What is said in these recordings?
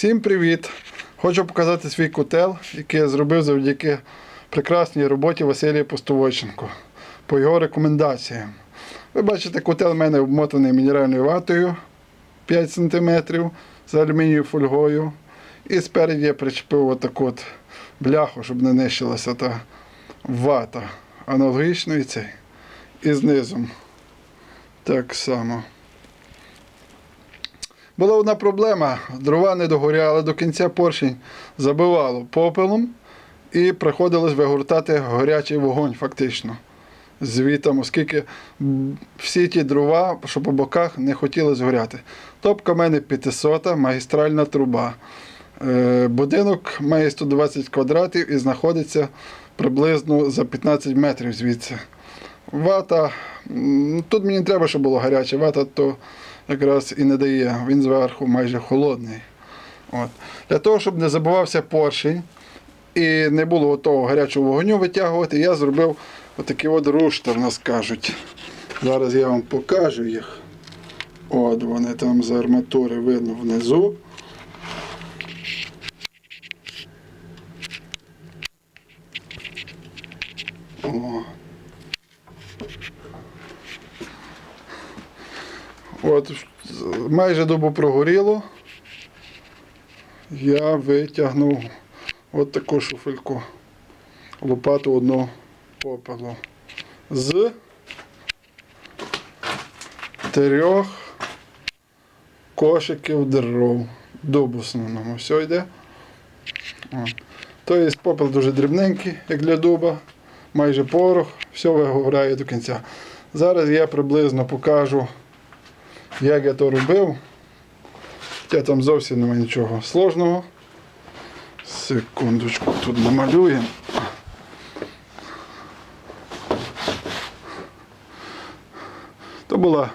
Всім привіт! Хочу показати свій котел, який я зробив завдяки прекрасній роботі Василія Постовойченко по його рекомендаціям. Ви бачите, котел в мене обмотаний мінеральною ватою 5 см з алюмінієвою фольгою. І спереді я причепив отаку от бляху, щоб не нищилася та вата. Аналогічно і цей. І знизу. Так само. Була одна проблема. Дрова не догоряли до кінця поршень забивало попелом і приходилось вигортати горячий вогонь фактично. Звітом, оскільки всі ті дрова, що по боках, не хотіли згоряти. Топка в мене 500, магістральна труба. Е, Будинок має 120 квадратів і знаходиться приблизно за 15 метрів звідси. Вата, тут мені треба, щоб було гаряче, вата то якраз і не дає. Він зверху майже холодний. От. Для того, щоб не забувався поршень і не було того гарячого вогню витягувати, я зробив отакий от руштер, нас кажуть. Зараз я вам покажу їх. От вони там з арматури видно внизу. О. От майже добу прогоріло. Я витягнув от таку шуфельку. Лопату одну попелу. З трьох кошиків дров. Дуб основному. Все йде. От. Тобто попел дуже дрібненький, як для дуба, майже порох, все вигорає до кінця. Зараз я приблизно покажу, як я то робив. Хоча там зовсім немає нічого сложного. Секундочку, тут намалюємо. То була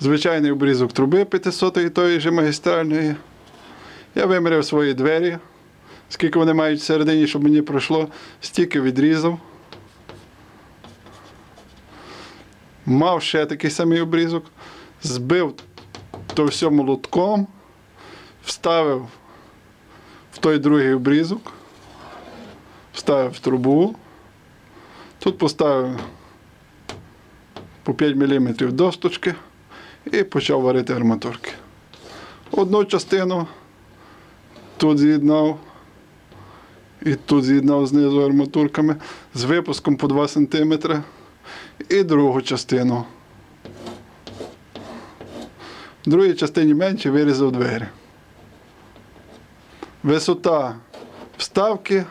звичайний обрізок труби 500 тої ж магістральної. Я виміряв свої двері, скільки вони мають всередині, щоб мені пройшло, стільки відрізав. Мав ще такий самий обрізок, збив то все молотком, вставив в той другий обрізок, вставив в трубу. Тут поставив по 5 мм досточки і почав варити арматурки. Одну частину тут з'єднав і тут з'єднав знизу арматурками з випуском по 2 см і другу частину. В другій частині менше вирізав двері. Висота вставки.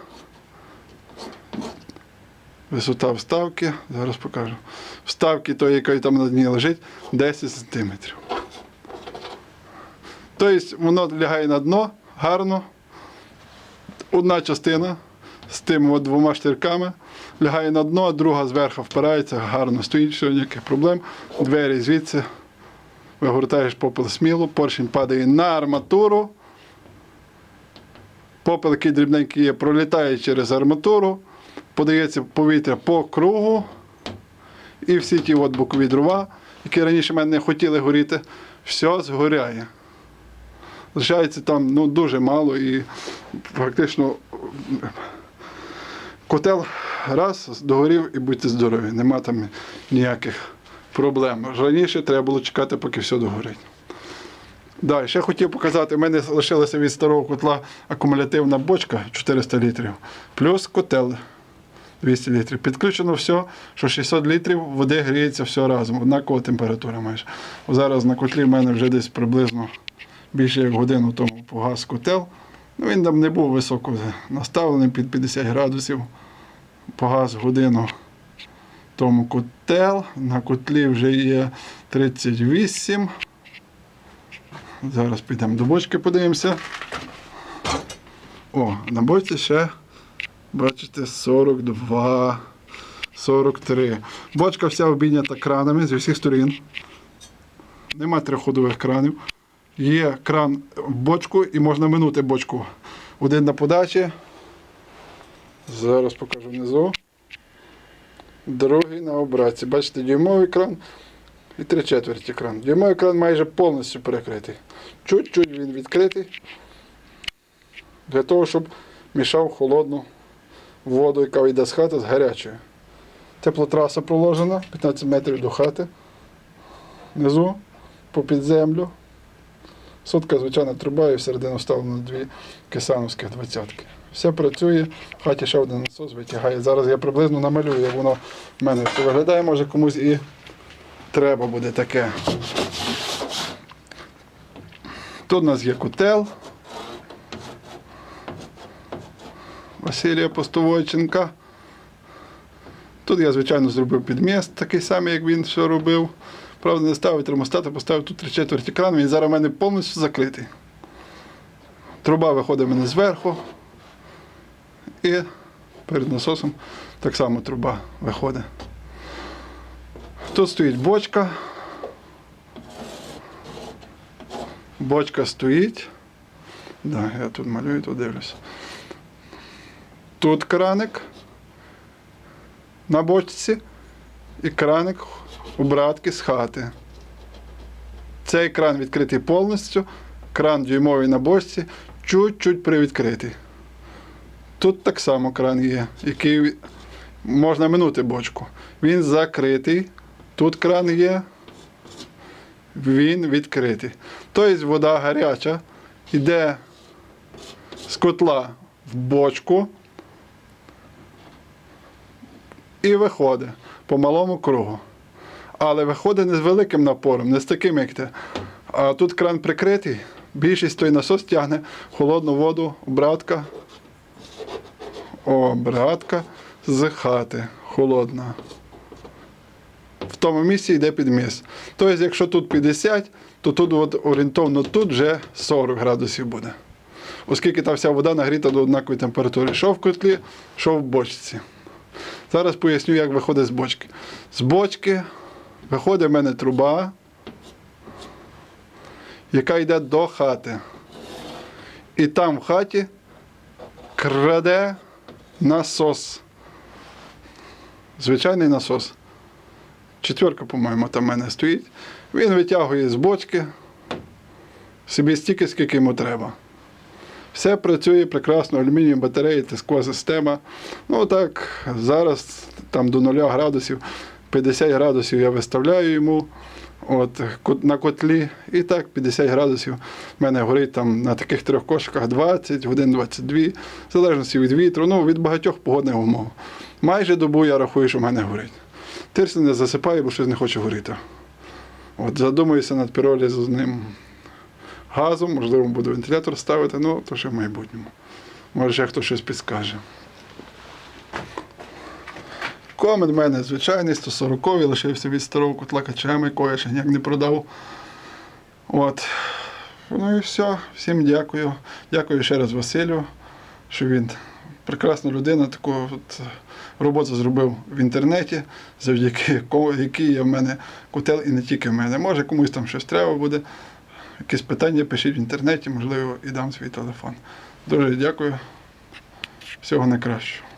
Висота вставки, зараз покажу. Вставки тої, яка там на дні лежить, 10 см. Тобто воно лягає на дно гарно. Одна частина з тими от двома штирками лягає на дно, а друга зверху впирається, гарно стоїть, все, ніяких проблем. Двері звідси вигортаєш попел сміло, поршень падає на арматуру. Попел, який дрібненький є, пролітає через арматуру, подається повітря по кругу. І всі ті от бокові дрова, які раніше в мене не хотіли горіти, все згоряє. Лишається там ну, дуже мало і фактично котел раз догорів і будьте здорові. Нема там ніяких проблем. Раніше треба було чекати, поки все догорить. Да, ще хотів показати, у мене лишилася від старого котла акумулятивна бочка 400 літрів, плюс котел 200 літрів. Підключено все, що 600 літрів води гріється все разом, однакова температура майже. Зараз на котлі в мене вже десь приблизно більше як годину тому погас котел. Ну, він там не був високо наставлений під 50 градусів. Погас годину тому котел. На котлі вже є 38. Зараз підемо до бочки, подивимося. О, на бочці ще, бачите, 42, 43. Бочка вся обійнята кранами з усіх сторін. Нема триходових кранів. Є кран в бочку і можна минути бочку. Один на подачі. Зараз покажу внизу. Другий на обратці. Бачите, дюймовий кран і три четверті кран. Дюймовий кран майже повністю перекритий. Чуть-чуть він відкритий. для того, щоб мішав холодну воду, яка йде з хати з гарячою. Теплотраса проложена, 15 метрів до хати. Внизу, попід землю. Сотка звичайна труба і всередину вставлено дві кисановських двадцятки. Все працює, в хаті ще один насос витягає. Зараз я приблизно намалюю, як воно в мене все виглядає, може комусь і треба буде таке. Тут у нас є котел. Василія Постовойченка. Тут я, звичайно, зробив підміст, такий самий, як він все робив. Правда, не ставив термостата, поставив тут три четверті кран, він зараз у мене повністю закритий. Труба виходить в мене зверху. І перед насосом так само труба виходить. Тут стоїть бочка. Бочка стоїть. Да, я тут малюю, тут дивлюся. Тут краник на бочці і краник у братки з хати. Цей кран відкритий повністю, кран дюймовий на бочці, чуть-чуть привідкритий. Тут так само кран є, який можна минути бочку. Він закритий, тут кран є, він відкритий. Тобто вода гаряча йде з котла в бочку і виходить по малому кругу. Але виходить не з великим напором, не з таким, як те. А тут кран прикритий, більшість той насос тягне холодну воду, обратка. Обратка з хати холодна. В тому місці йде підміс. Тобто, якщо тут 50, то тут от, орієнтовно тут вже 40 градусів буде. Оскільки та вся вода нагріта до однакової температури. Що в котлі, що в бочці. Зараз поясню, як виходить з бочки. З бочки виходить в мене труба, яка йде до хати. І там в хаті краде насос. Звичайний насос. Четверка, по-моєму, там в мене стоїть. Він витягує з бочки собі стільки, скільки йому треба. Все працює прекрасно, алюмінієм, батареї, тискова система. Ну так, зараз там до 0 градусів, 50 градусів я виставляю йому от, на котлі. І так 50 градусів в мене горить там на таких трьох кошиках 20, годин 22, в залежності від вітру, ну від багатьох погодних умов. Майже добу я рахую, що в мене горить. Тирси не засипаю, бо щось не хоче горіти. От, задумуюся над піролізним газом, можливо, буду вентилятор ставити, ну то ще в майбутньому. Може, ще хтось щось підскаже. Комент в мене звичайний, 140 лишився від старого котла якого ще ніяк не продав. От. Ну і все. Всім дякую. Дякую ще раз Василю, що він прекрасна людина, таку от роботу зробив в інтернеті, завдяки якій є в мене котел і не тільки в мене. Може комусь там щось треба буде. Якісь питання пишіть в інтернеті, можливо, і дам свій телефон. Дуже дякую. Всього найкращого.